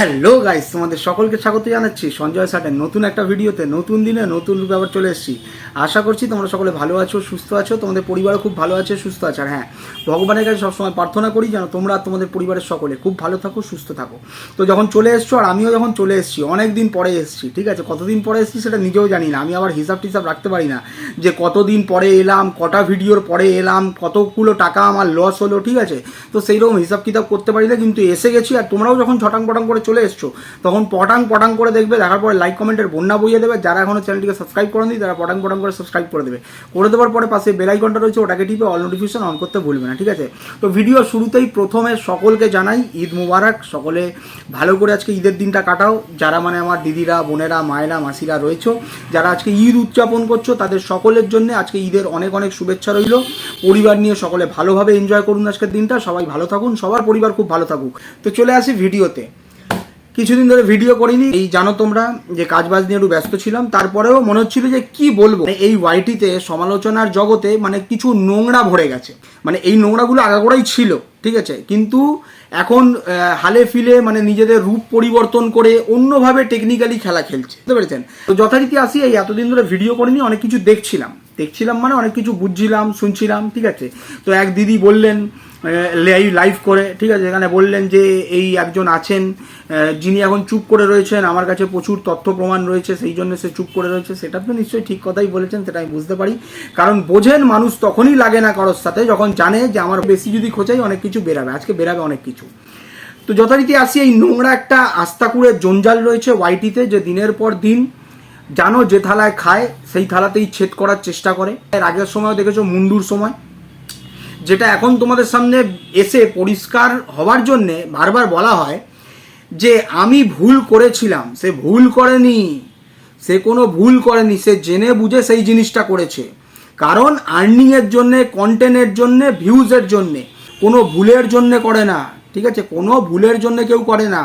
Hello guys তোমাদের সকলকে স্বাগত জানাচ্ছি সঞ্জয় সাটের নতুন একটা ভিডিওতে, নতুন দিনে নতুন রূপে আবার চলে এসেছি। আশা করছি তোমরা সকলে ভালো আছো, সুস্থ আছো, তোমাদের পরিবারও খুব ভালো আছে, সুস্থ আছে। আর হ্যাঁ ভগবানের কাছে সবসময় প্রার্থনা করি যেন তোমরা তোমাদের পরিবারের সকলে খুব ভালো থাকো, সুস্থ থাকো। তো যখন চলে এসছো আর আমিও যখন চলে এসেছি অনেক দিন পরে এসেছি, ঠিক আছে? কতদিন পরে এসেছি সেটা নিজেও জানি না। আমি আবার হিসাব টিসাব রাখতে পারি না যে কতদিন পরে এলাম, কটা ভিডিওর পরে এলাম, কতগুলো টাকা আমার লস হলো, ঠিক আছে? তো সেই রকম হিসাব কিতাব করতে পারি না কিন্তু এসে গেছি আর তোমরাও যখন ছটাং পটাং করে চলে এসছো, তখন পটাং পটাং করে দেখবে, দেখার পরে লাইক কমেন্টের বন্যা বইয়ে দেবে, যারা এখনও চ্যানেলটিকে সাবস্ক্রাইব করেনি, তারা পটাং পটাং করে সাবস্ক্রাইব করে দেবে। করে দেওয়ার পরে পাশে বেল আইকনটা রয়েছে, ওটাকে টিপে অল নোটিফিকেশন অন করতে ভুলবে না, ঠিক আছে? তো ভিডিও শুরুতেই প্রথমে সকলকে জানাই, ঈদ মুবারক, সকলে ভালো করে আজকে ঈদের দিনটা কাটাও। যারা মানে আমার দিদিরা, বোনেরা, মায়েরা, মাসিরা রয়েছে, যারা আজকে ঈদ উদযাপন করছ, তাদের সকলের জন্য আজকে ঈদের অনেক অনেক শুভেচ্ছা রইল। পরিবার নিয়ে সকলে ভালোভাবে এনজয় করুন আজকের দিনটা, সবাই ভালো থাকুন, সবার পরিবার খুব ভালো থাকুক। তো চলে আসি ভিডিওতে কিছুদিন ধরে ভিডিও করিনি। এই জানো তোমরা, যে কাজ বাজ নিয়ে একটু ব্যস্ত ছিলাম, তারপরেও মনে হচ্ছিল যে কি বলব? এই ওয়াইটিতে সমালোচনার জগতে মানে কিছু নোংরা ভরে গেছে। মানে এই নোংরাগুলো আগাগোড়াই ছিল, ঠিক আছে? কিন্তু এখন হালে ফিলে মানে নিজেদের রূপ পরিবর্তন করে অন্যভাবে টেকনিক্যালি খেলা খেলছে। বুঝতে পেরেছেন? তো যথারীতি আসি, এই এতদিন ধরে ভিডিও করিনি, অনেক কিছু দেখছিলাম। দেখছিলাম মানে অনেক কিছু বুঝছিলাম, শুনছিলাম, ঠিক আছে? তো এক দিদি বললেন লাইভ করে, ঠিক আছে? এখানে বললেন যে এই একজন আছেন যিনি এখন চুপ করে রয়েছেন, আমার কাছে প্রচুর তথ্য প্রমাণ রয়েছে, সেই জন্য সে চুপ করে রয়েছে। সেটা তো নিশ্চয়ই ঠিক কথাই বলেছেন, সেটা আমি বুঝতে পারি। কারণ বোঝেন মানুষ তখনই লাগে না কারোর সাথে, যখন জানে যে আমার বেশি যদি খোঁজাই অনেক কিছু বেরাবে, আজকে বেরাবে অনেক কিছু। তো যথারীতি আসি, এই নোংরা একটা আস্তাকুড়ের জঞ্জাল রয়েছে ওয়াইটিতে যে দিনের পর দিন জানো যে থালায় খায়, সেই থালাতেই ছেদ করার চেষ্টা করে। এর আগের সময় দেখেছ, মুন্ডুর সময়। যেটা এখন তোমাদের সামনে এসে পরিষ্কার হওয়ার জন্যে বারবার বলা হয় যে, আমি ভুল করেছিলাম, সে ভুল করেনি। সে কোনো ভুল করেনি, সে জেনে বুঝে সেই জিনিসটা করেছে। কারণ আর্নিংয়ের জন্যে কন্টেন্টের জন্যে ভিউজের জন্যে, কোনো ভুলের জন্যে করে না। ঠিক আছে? কোনো ভুলের জন্য কেউ করে না।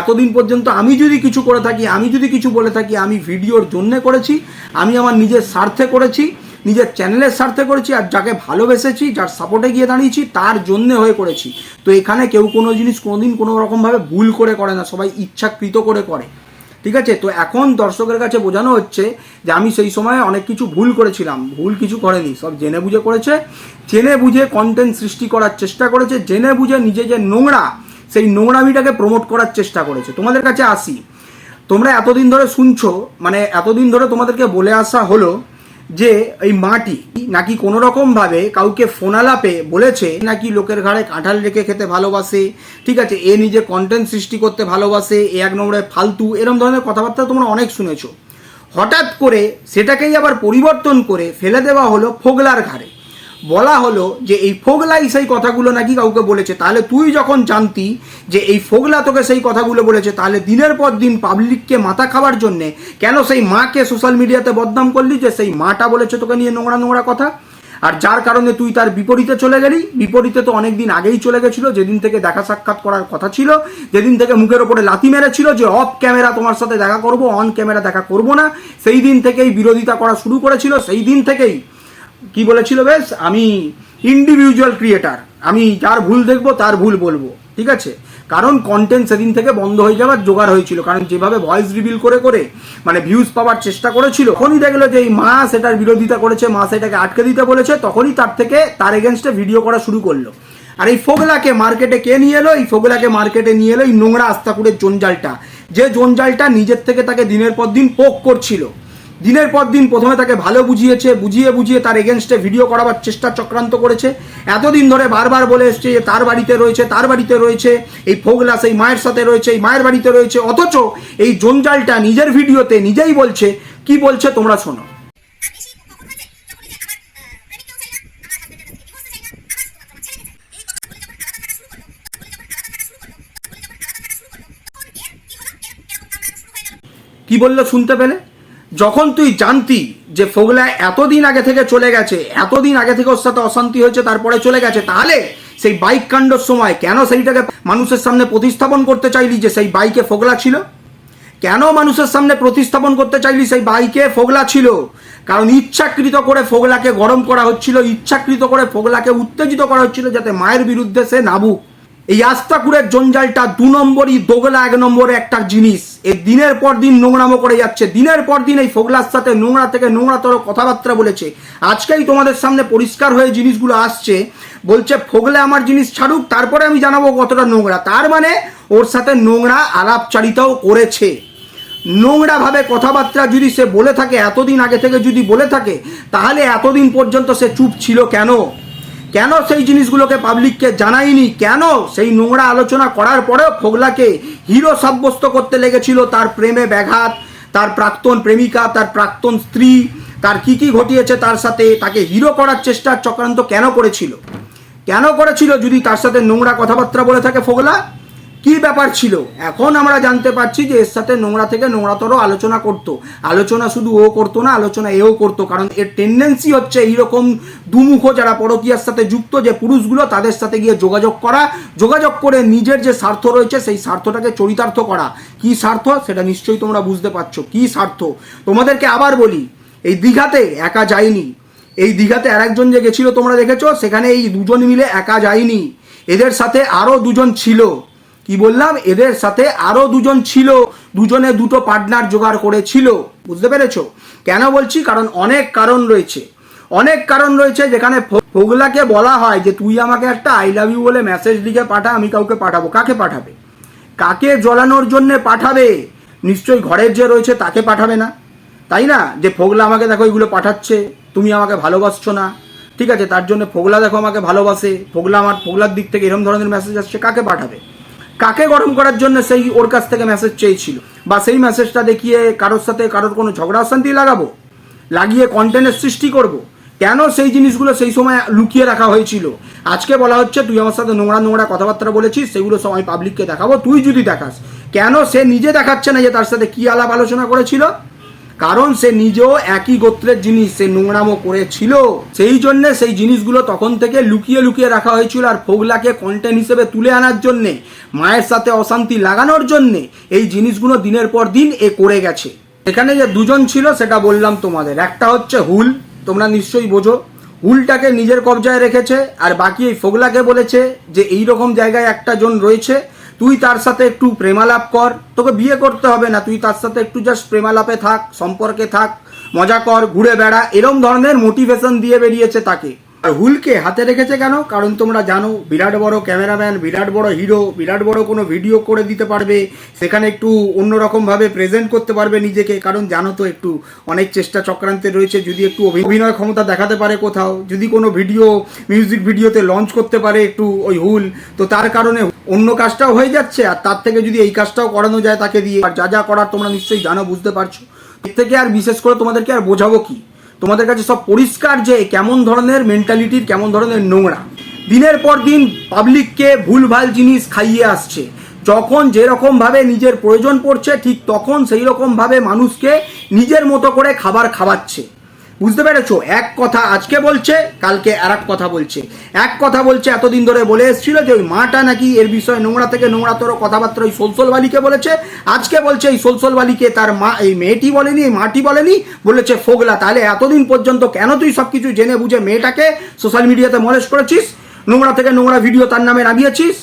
এতদিন পর্যন্ত আমি যদি কিছু করে থাকি, আমি যদি কিছু বলে থাকি, আমি ভিডিওর জন্য করেছি, আমি আমার নিজের স্বার্থে করেছি, নিজের চ্যানেলের স্বার্থে করেছি, আর যাকে ভালোবেসেছি, যার সাপোর্টে গিয়ে দাঁড়িয়েছি, তার জন্যে হয়ে করেছি। তো এখানে কেউ কোনো জিনিস কোনোদিন কোনো রকমভাবে ভুল করে করে না, সবাই ইচ্ছাকৃত করে করে। ঠিক আছে? তো এখন দর্শকের কাছে বোঝানো হচ্ছে যে আমি সেই সময় অনেক কিছু ভুল করেছিলাম, ভুল কিছু করেনি, সব জেনে বুঝে করেছে, জেনে বুঝে কন্টেন্ট সৃষ্টি করার চেষ্টা করেছে, জেনে বুঝে নিজে যে নোংরা, সেই নোংরামিটাকে প্রমোট করার চেষ্টা করেছে। তোমাদের কাছে আসি। তোমরা এতদিন ধরে শুনছো মানে এতদিন ধরে তোমাদেরকে বলে আসা হলো যে এই মাটি নাকি কোনো রকম ভাবে কাউকে ফোনালাপে বলেছে, নাকি লোকের ঘাড়ে কাঁঠাল রেখে খেতে ভালোবাসে, ঠিক আছে, এ নিজে কন্টেন্ট সৃষ্টি করতে ভালোবাসে, এ এক নম্বরে ফালতু, এরম ধরনের কথাবার্তা তোমরা অনেক শুনেছো। হঠাৎ করে সেটাকেই আবার পরিবর্তন করে ফেলে দেওয়া হলো ফোগলার ঘাড়ে। বলা হলো যে এই ফোগলাই সেই কথাগুলো নাকি কাউকে বলেছে। তাহলে তুই যখন জানতি যে এই ফোগলা তোকে সেই কথাগুলো বলেছে, তাহলে দিনের পর দিন পাবলিককে মাথা খাওয়ার জন্যে কেন সেই মাকে সোশ্যাল মিডিয়াতে বদনাম করলি যে সেই মাটা বলেছে তোকে নিয়ে নোংরা নোংরা কথা? আর যার কারণে তুই তার বিপরীতে চলে গেলি? বিপরীতে তো অনেক দিন আগেই চলে গেছিল, যেদিন থেকে দেখা সাক্ষাৎ করার কথা ছিল, যেদিন থেকে মুখের ওপরে লাথি মেরেছিল যে অফ ক্যামেরা তোমার সাথে দেখা করব অন ক্যামেরা দেখা করব না। সেই দিন থেকেই বিরোধিতা করা শুরু করেছিল, সেই দিন থেকেই কি বলেছিল বেশ? আমি ইন্ডিভিজুয়াল ক্রিয়েটার আমি যার ভুল দেখব, তার ভুল বলব। ঠিক আছে? কারণ কন্টেন্ট সেদিন থেকে বন্ধ হয়ে যাওয়ার জোগাড় হয়েছিল। কারণ যেভাবে ভয়েস রিভিল করে করে মানে ভিউজ পাওয়ার চেষ্টা করেছিল, তখনই দেখল যে এই মা সেটার বিরোধিতা করেছে, মা সেটাকে আটকে দিতে বলেছে, তখনই তার থেকে তার এগেনস্টে ভিডিও করা শুরু করল। আর এই ফোগলাকে মার্কেটে কে নিয়ে এলো? এই ফোগলাকে মার্কেটে নিয়ে এলো এই নোংরা আস্তাকুড়ের জঞ্জালটা। যে জঞ্জালটা নিজের থেকে তাকে দিনের পর দিন পোক করছিল। দিনের পর দিন প্রথমে তাকে ভালো বুঝিয়েছে, বুঝিয়ে বুঝিয়ে তার এগেনস্টে ভিডিও করাবার চেষ্টা চক্রান্ত করেছে। এতদিন ধরে বারবার বলে এসছে যে তার বাড়িতে রয়েছে, তার বাড়িতে রয়েছে, এই ফোগলা সেই মায়ের সাথে রয়েছে, এই মায়ের বাড়িতে রয়েছে, অথচ এই জঞ্জালটা নিজের ভিডিওতে নিজেই বলছে, কি বলছে তোমরা শোনো। কি বলল শুনতে পেলে? যখন তুই জানতি যে ফোগলা এতদিন আগে থেকে চলে গেছে, এতদিন আগে থেকে ওর সাথে অশান্তি হয়েছে, তারপরে চলে গেছে, তাহলে সেই বাইক কাণ্ডর সময় কেন সেইটাকে মানুষের সামনে প্রতিস্থাপন করতে চাইলি যে সেই বাইকে ফোগলা ছিল? কেন মানুষের সামনে প্রতিস্থাপন করতে চাইলি সেই বাইকে ফোগলা ছিল? কারণ ইচ্ছাকৃত করে ফোগলাকে গরম করা হচ্ছিল, ইচ্ছাকৃত করে ফোগলাকে উত্তেজিত করা হচ্ছিল যাতে মায়ের বিরুদ্ধে সে নাবুক এই আস্তাকুরের জঞ্জালটা দু নম্বরই, দোগলা এক নম্বরে একটা জিনিস। এ দিনের পর দিন নোংরামো করে যাচ্ছে। দিনের পর দিন এই ফোগলার সাথে নোংরা থেকে নোংরাতর কথাবার্তা বলেছে। আজকেই তোমাদের সামনে পরিষ্কার হয়ে জিনিসগুলো আসছে। বলছে, ফোগলে আমার জিনিস ছাড়ুক, তারপরে আমি জানাব কতটা নোংরা। তার মানে ওর সাথে নোংরা আলাপচারিতাও করেছে। নোংরাভাবে কথাবার্তা যদি সে বলে থাকে, এতদিন আগে থেকে যদি বলে থাকে, তাহলে এতদিন পর্যন্ত সে চুপ ছিল কেন? কেন সেই জিনিসগুলোকে পাবলিককে জানায়নি? কেন সেই নোংরা আলোচনা করার পরেও ফোগলাকে হিরো সাব্যস্ত করতে লেগেছিল? তার প্রেমে ব্যাঘাত, তার প্রাক্তন প্রেমিকা, তার প্রাক্তন স্ত্রী, তার কি কী ঘটিয়েছে তার সাথে? তাকে হিরো করার চেষ্টার চক্রান্ত কেন করেছিল? কেন করেছিল যদি তার সাথে নোংরা কথাবার্তা বলে থাকে ফোগলা? কি ব্যাপার ছিল? এখন আমরা জানতে পারছি যে এর সাথে নোংরা থেকে নোংরাতর আলোচনা করতো। আলোচনা শুধু ও করতো না, আলোচনা এও করতো, কারণ এর টেন্ডেন্সি হচ্ছে এইরকম দুমুখ যারা পরকীয়ার সাথে যুক্ত যে পুরুষগুলো, তাদের সাথে গিয়ে যোগাযোগ করা, যোগাযোগ করে নিজের যে স্বার্থ রয়েছে, সেই স্বার্থটাকে চরিতার্থ করা। কি স্বার্থ? সেটা নিশ্চয়ই তোমরা বুঝতে পারছ। কি স্বার্থ? তোমাদেরকে আবার বলি, এই দীঘাতে একা যায়নি এই দীঘাতে আরেকজন যে গেছিল তোমরা দেখেছ, সেখানে এই দুজন মিলে একা যায়নি এদের সাথে আরও দুজন ছিল। কি বললাম? এদের সাথে আরও দুজন ছিল। দুজনে দুটো পার্টনার জোগাড় করেছিল। বুঝতে পেরেছ? কেন বলছি? কারণ অনেক কারণ রয়েছে। অনেক কারণ রয়েছে যেখানে ফোগলাকে বলা হয় যে, তুই আমাকে একটা আই লাভ ইউ বলে মেসেজ লিখে পাঠা, আমি কাউকে পাঠাবো। কাকে পাঠাবে? কাকে জ্বলানোর জন্য পাঠাবে? নিশ্চয়ই ঘরের যে রয়েছে তাকে পাঠাবে না। তাই না? যে, ফোগলা আমাকে দেখো, এগুলো পাঠাচ্ছে। তুমি আমাকে ভালোবাসছো না। ঠিক আছে, তার জন্য ফোগলা দেখো আমাকে ভালোবাসে। ফোগলা আমার, ফোগলার দিক থেকে এরকম ধরনের মেসেজ আসছে। কাকে পাঠাবে? কাকে গরম করার জন্য সেই ওর কাছ থেকে মেসেজ চেয়েছিল? বা সেই মেসেজটা দেখিয়ে কারোর সাথে কারোর কোনো ঝগড়া অশান্তি লাগাবো? লাগিয়ে কন্টেন্টের সৃষ্টি করব। কেন সেই জিনিসগুলো সেই সময় লুকিয়ে রাখা হয়েছিল? আজকে বলা হচ্ছে তুই আমার সাথে নোংরা নোংরা কথাবার্তা বলেছিস, সেগুলো সময় পাবলিককে দেখাবো, তুই যদি দেখাস। কেন সে নিজে দেখাচ্ছে না যে তার সাথে কি আলাপ আলোচনা করেছিল? কারণ সে নিজেও একই গোত্রের জিনিস, সে নোংরামো করেছিল। সেই জন্য সেই জিনিসগুলো তখন থেকে লুকিয়ে লুকিয়ে রাখা হয়েছিল আর ফোগলাকে কন্টেন্ট হিসেবে তুলে আনার জন্যে, মায়ের সাথে অশান্তি লাগানোর জন্যে এই জিনিসগুলো দিনের পর দিন এ করে গেছে। এখানে যে দুজন ছিল সেটা বললাম তোমাদের। একটা হচ্ছে হুল, তোমরা নিশ্চয়ই বোঝো। হুলটাকে নিজের কবজায় রেখেছে আর বাকি এই ফোগলাকে বলেছে যে এই রকম জায়গায় একটা জন রয়েছে তুই তার সাথে একটু প্রেমালাপ কর। তোকে বিয়ে করতে হবে না, তুই তার সাথে একটু জাস্ট প্রেমালাপে থাক, সম্পর্কে থাক, মজা কর, ঘুরে বেড়া, এরম ধরনের মোটিভেশন দিয়ে বেরিয়েছে তাকে। আর হুলকে হাতে রেখেছে কেন? কারণ তোমরা জানো, বিরাট বড় ক্যামেরাম্যান, বিরাট বড় হিরো, বিরাট বড় কোনো ভিডিও করে দিতে পারবে, সেখানে একটু অন্যরকমভাবে প্রেজেন্ট করতে পারবে নিজেকে। কারণ জানো তো একটু অনেক চেষ্টা চক্রান্তে রয়েছে, যদি একটু অভিনয় ক্ষমতা দেখাতে পারে কোথাও, যদি কোনো ভিডিও মিউজিক ভিডিওতে লঞ্চ করতে পারে একটু ওই হুল, তো তার কারণে অন্য কাজটাও হয়ে যাচ্ছে, আর তার থেকে যদি এই কাজটাও করানো যায় তাকে দিয়ে, আর যা যা করার তোমরা নিশ্চয়ই জানো, বুঝতে পারছ। এর থেকে আর বিশেষ করে তোমাদেরকে আর বোঝাবো কি? তোমাদের কাছে সব পরিষ্কার যে কেমন ধরনের মেন্টালিটির কেমন ধরনের নোংরা। দিনের পর দিন পাবলিককে ভুলভাল জিনিস খাইয়ে আসছে। যখন যেরকমভাবে নিজের প্রয়োজন পড়ছে, ঠিক তখন সেই রকমভাবে মানুষকে নিজের মতো করে খাবার খাওয়াচ্ছে। বুঝতে পেরেছ? এক কথা আজকে বলছে, কালকে আর কথা বলছে। এক কথা বলছে, এতদিন ধরে বলে এসেছিল যে ওই মাটা নাকি এর বিষয়ে নোংরা থেকে নোংরাতর কথাবার্তা ওই সোলসোল বালিকে বলেছে। আজকে বলছে এই সোলসোল বালিকে তার মা, এই মেয়েটি বলেনি, এই মাটি বলেনি, বলেছে ফোগলা। তাহলে এতদিন পর্যন্ত কেন তুই সব কিছু জেনে বুঝে মেয়েটাকে সোশ্যাল মিডিয়াতে মলেস করেছিস? নোংরা থেকে নোংরা ভিডিও তার নামে নামিয়েছিস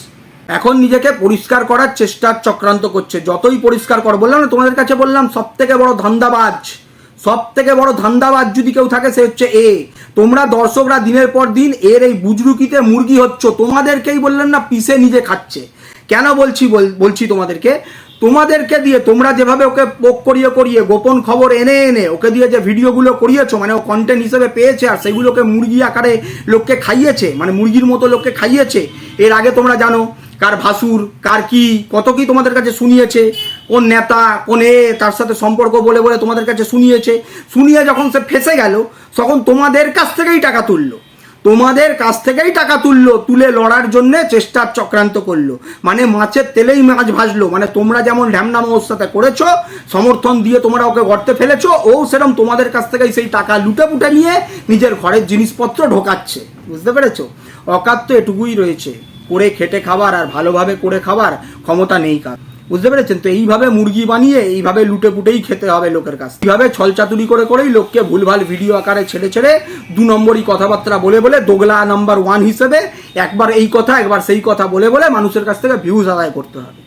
এখন নিজেকে পরিষ্কার করার চেষ্টার চক্রান্ত করছে। যতই পরিষ্কার কর, বললাম না তোমাদের কাছে বললাম সব থেকে বড় ধান্দাবাজ। সব থেকে বড় ধান্দাবাজ যদি কেউ থাকে, সে হচ্ছে এ। তোমরা দর্শকরা দিনের পর দিন এর এই বুজরুকিতে মুরগি হচ্ছ। তোমাদেরকেই বললেন না, পিসে নিজে খাচ্ছে। কেন বলছি বল- বলছি তোমাদেরকে? তোমাদেরকে দিয়ে তোমরা যেভাবে ওকে পোক করিয়ে করিয়ে গোপন খবর এনে এনে ওকে দিয়ে যে ভিডিওগুলো করিয়েছো মানে ও কন্টেন্ট হিসেবে পেয়েছে আর সেগুলোকে মুরগি আকারে লোককে খাইয়েছে মানে মুরগির মতো লোককে খাইয়েছে, এর আগে তোমরা জানো কার ভাসুর, কার কি, কত কি তোমাদের কাছে শুনিয়েছে। কোন নেতা, কোন এ, তার সাথে সম্পর্ক বলে বলে তোমাদের কাছে শুনিয়েছে। শুনিয়ে যখন সে ফেসে গেল, তখন তোমাদের কাছ থেকেই টাকা তুললো। তোমাদের কাছ থেকেই টাকা তুললো, তুলে লড়ার জন্যে চেষ্টার চক্রান্ত করল। মানে মাছের তেলেই মাছ ভাজলো। মানে তোমরা যেমন ঢ্যামনাম ওর সাথে করেছ, সমর্থন দিয়ে তোমরা ওকে গর্তে ফেলেছো, ও সেরকম তোমাদের কাছ থেকেই সেই টাকা লুটে পুটে নিয়ে নিজের ঘরের জিনিসপত্র ঢোকাচ্ছে। বুঝতে পেরেছ? অকাত তো এটুকুই রয়েছে। করে খেটে খাবার আর ভালোভাবে করে খাবার ক্ষমতা নেই কার। বুঝতে পেরেছেন? তো এইভাবে মুরগি বানিয়ে এইভাবে লুটে পুটেই খেতে হবে লোকের কাছ। এইভাবে ছলচাতুরি করে করেই লোককে ভুলভাল ভিডিও আকারে ছেড়ে ছেড়ে দু নম্বরই কথাবার্তা বলে বলে দোগলা নাম্বার ওয়ান হিসেবে একবার এই কথা, একবার সেই কথা বলে বলে মানুষের কাছ থেকে ভিউজ আদায় করতে হবে।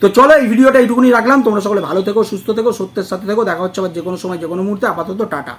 তো চলো এই ভিডিওটা এইটুকুনি রাখলাম। তোমরা সকলে ভালো থেকো, সুস্থ থেকো, সত্যের সাথে থেকো। দেখা হচ্ছে আবার যে কোনো সময় যে কোনো মুহূর্তে। আপাতত টাটা।